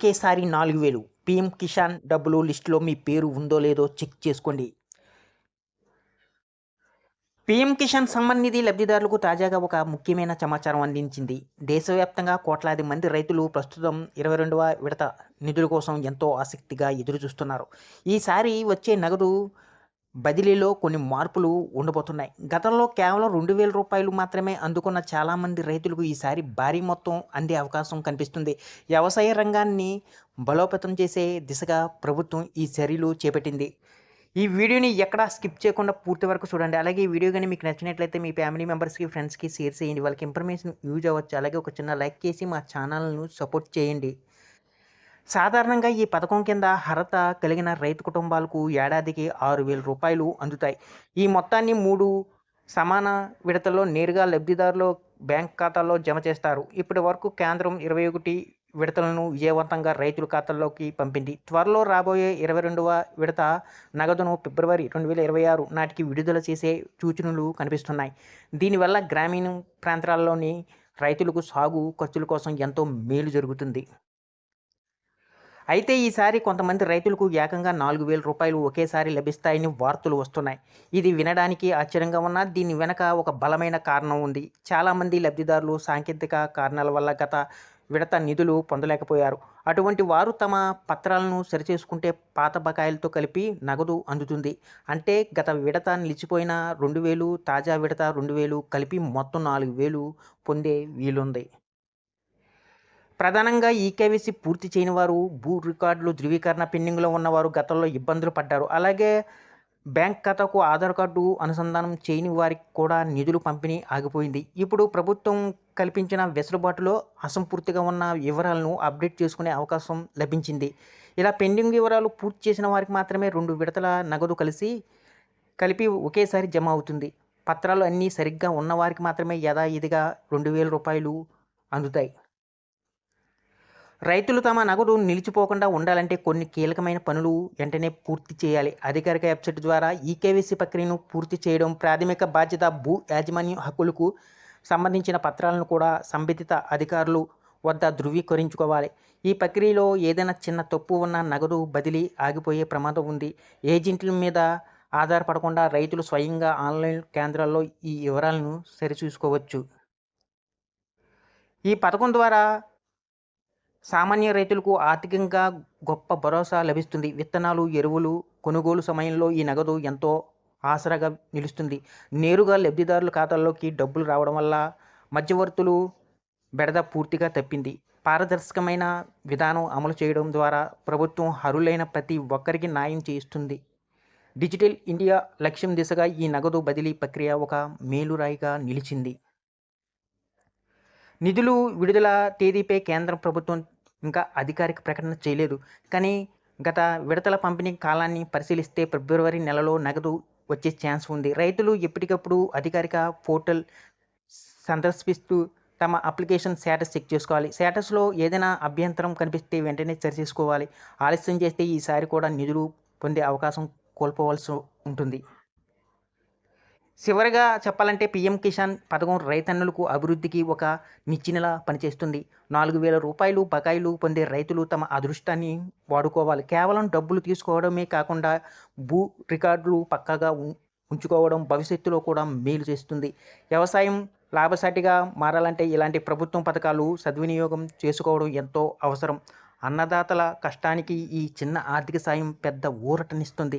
ఒకేసారి నాలుగు వేలు. పిఎం కిసాన్ డబ్బులు లిస్టులో మీ పేరు ఉందో లేదో చెక్ చేసుకోండి. పీఎం కిసాన్ సమ్మాన్ నిధి లబ్ధిదారులకు తాజాగా ఒక ముఖ్యమైన సమాచారం అందించింది. దేశవ్యాప్తంగా కోట్లాది మంది రైతులు ప్రస్తుతం ఇరవై రెండవ విడత నిధుల కోసం ఎంతో ఆసక్తిగా ఎదురు చూస్తున్నారు ఈసారి వచ్చే నగదు బదిలీలో కొన్ని మార్పులు ఉండబోతున్నాయి. గతంలో కేవలం రెండు వేల రూపాయలు మాత్రమే అందుకున్న చాలామంది రైతులకు ఈసారి భారీ మొత్తం అందే అవకాశం కనిపిస్తుంది. వ్యవసాయ రంగాన్ని బలోపేతం చేసే దిశగా ప్రభుత్వం ఈ చర్యలు చేపట్టింది. ఈ వీడియోని ఎక్కడా స్కిప్ చేయకుండా పూర్తి వరకు చూడండి. అలాగే ఈ వీడియో కానీ మీకు నచ్చినట్లయితే మీ ఫ్యామిలీ మెంబర్స్కి ఫ్రెండ్స్కి షేర్ చేయండి. వాళ్ళకి ఇన్ఫర్మేషన్ యూజ్ అవ్వచ్చు. అలాగే ఒక చిన్న లైక్ చేసి మా ఛానల్ను సపోర్ట్ చేయండి. సాధారణంగా ఈ పథకం కింద అర్హత కలిగిన రైతు కుటుంబాలకు ఏడాదికి ఆరు వేల రూపాయలు అందుతాయి. ఈ మొత్తాన్ని మూడు సమాన విడతల్లో నేరుగా లబ్ధిదారుల బ్యాంక్ ఖాతాల్లో జమ చేస్తారు. ఇప్పటి వరకు కేంద్రం ఇరవై ఒకటి విడతలను విజయవంతంగా రైతుల ఖాతాల్లోకి పంపింది. త్వరలో రాబోయే ఇరవై రెండవ విడత నగదును ఫిబ్రవరి రెండు వేల ఇరవై ఆరు నాటికి విడుదల చేసే సూచనలు కనిపిస్తున్నాయి. దీనివల్ల గ్రామీణ ప్రాంతాల్లోని రైతులకు సాగు ఖర్చుల కోసం ఎంతో మేలు జరుగుతుంది. అయితే ఈసారి కొంతమంది రైతులకు ఏకంగా నాలుగు వేల రూపాయలు ఒకేసారి లభిస్తాయని వార్తలు వస్తున్నాయి. ఇది వినడానికి ఆశ్చర్యంగా ఉన్నా దీని వెనక ఒక బలమైన కారణం ఉంది. చాలామంది లబ్ధిదారులు సాంకేతిక కారణాల వల్ల గత విడత నిధులు పొందలేకపోయారు. అటువంటి వారు తమ పత్రాలను సరిచేసుకుంటే పాత బకాయిలతో కలిపి నగదు అందుతుంది. అంటే గత విడత నిలిచిపోయిన రెండు వేలు తాజా విడత రెండు వేలు కలిపి మొత్తం నాలుగు వేలు పొందే వీలుంది. ప్రధానంగా ఈకేవీసీ పూర్తి చేయని వారు భూ రికార్డులు ధృవీకరణ పెండింగ్లో ఉన్నవారు గతంలో ఇబ్బందులు పడ్డారు. అలాగే బ్యాంక్ ఖాతాకు ఆధార్ కార్డు అనుసంధానం చేయని వారికి కూడా నిధులు పంపిణీ ఆగిపోయింది. ఇప్పుడు ప్రభుత్వం కల్పించిన వెసులుబాటులో అసంపూర్తిగా ఉన్న వివరాలను అప్డేట్ చేసుకునే అవకాశం లభించింది. ఇలా పెండింగ్ వివరాలు పూర్తి చేసిన వారికి మాత్రమే రెండు విడతల నగదు కలిసి కలిపి ఒకేసారి జమ అవుతుంది. పత్రాలు అన్నీ సరిగ్గా ఉన్నవారికి మాత్రమే యథాయిధిగా రెండు వేల రూపాయలు అందుతాయి. రైతులు తమ నగదు నిలిచిపోకుండా ఉండాలంటే కొన్ని కీలకమైన పనులు వెంటనే పూర్తి చేయాలి. అధికారిక వెబ్సైట్ ద్వారా ఈకేవీసీ ప్రక్రియను పూర్తి చేయడం ప్రాథమిక బాధ్యత భూ యాజమాన్య హక్కులకు సంబంధించిన పత్రాలను కూడా సంబంధిత అధికారులు వద్ద ధృవీకరించుకోవాలి. ఈ ప్రక్రియలో ఏదైనా చిన్న తప్పు ఉన్న నగదు బదిలీ ఆగిపోయే ప్రమాదం ఉంది. ఏజెంట్ల మీద ఆధారపడకుండా రైతులు స్వయంగా ఆన్లైన్ కేంద్రాల్లో ఈ వివరాలను సరిచూసుకోవచ్చు. ఈ పథకం ద్వారా సామాన్య రైతులకు ఆర్థికంగా గొప్ప భరోసా లభిస్తుంది. విత్తనాలు ఎరువులు కొనుగోలు సమయంలో ఈ నగదు ఎంతో ఆసరాగా నిలుస్తుంది. నేరుగా లబ్ధిదారుల ఖాతాల్లోకి డబ్బులు రావడం వల్ల మధ్యవర్తులు బెడద పూర్తిగా తప్పింది. పారదర్శకమైన విధానం అమలు చేయడం ద్వారా ప్రభుత్వం అర్హులైన ప్రతి ఒక్కరికి న్యాయం చేస్తుంది. డిజిటల్ ఇండియా లక్ష్యం దిశగా ఈ నగదు బదిలీ ప్రక్రియ ఒక మేలురాయిగా నిలిచింది. నిధులు విడుదల తేదీపై కేంద్ర ప్రభుత్వం ఇంకా అధికారిక ప్రకటన చేయలేదు. కానీ గత విడతల పంపిణీ కాలాన్ని పరిశీలిస్తే ఫిబ్రవరి నెలలో నగదు వచ్చే ఛాన్స్ ఉంది. రైతులు ఎప్పటికప్పుడు అధికారిక పోర్టల్ సందర్శిస్తూ తమ అప్లికేషన్ స్టేటస్ చెక్ చేసుకోవాలి. స్టేటస్లో ఏదైనా అభ్యంతరం కనిపిస్తే వెంటనే సరిచేసుకోవాలి ఆలస్యం చేస్తే ఈసారి కూడా నిధులు పొందే అవకాశం కోల్పోవలసి ఉంటుంది. చివరిగా చెప్పాలంటే పీఎం కిసాన్ పథకం రైతన్నులకు అభివృద్ధికి ఒక నిచ్చినలా పనిచేస్తుంది. నాలుగు వేల రూపాయలు బకాయిలు పొందే రైతులు తమ అదృష్టాన్ని వాడుకోవాలి. కేవలం డబ్బులు తీసుకోవడమే కాకుండా భూ రికార్డులు పక్కాగా ఉంచుకోవడం భవిష్యత్తులో కూడా మేలు చేస్తుంది. వ్యవసాయం లాభసాటిగా మారాలంటే ఇలాంటి ప్రభుత్వం పథకాలు సద్వినియోగం చేసుకోవడం ఎంతో అవసరం. అన్నదాతల కష్టానికి ఈ చిన్న ఆర్థిక సాయం పెద్ద ఊరటనిస్తుంది.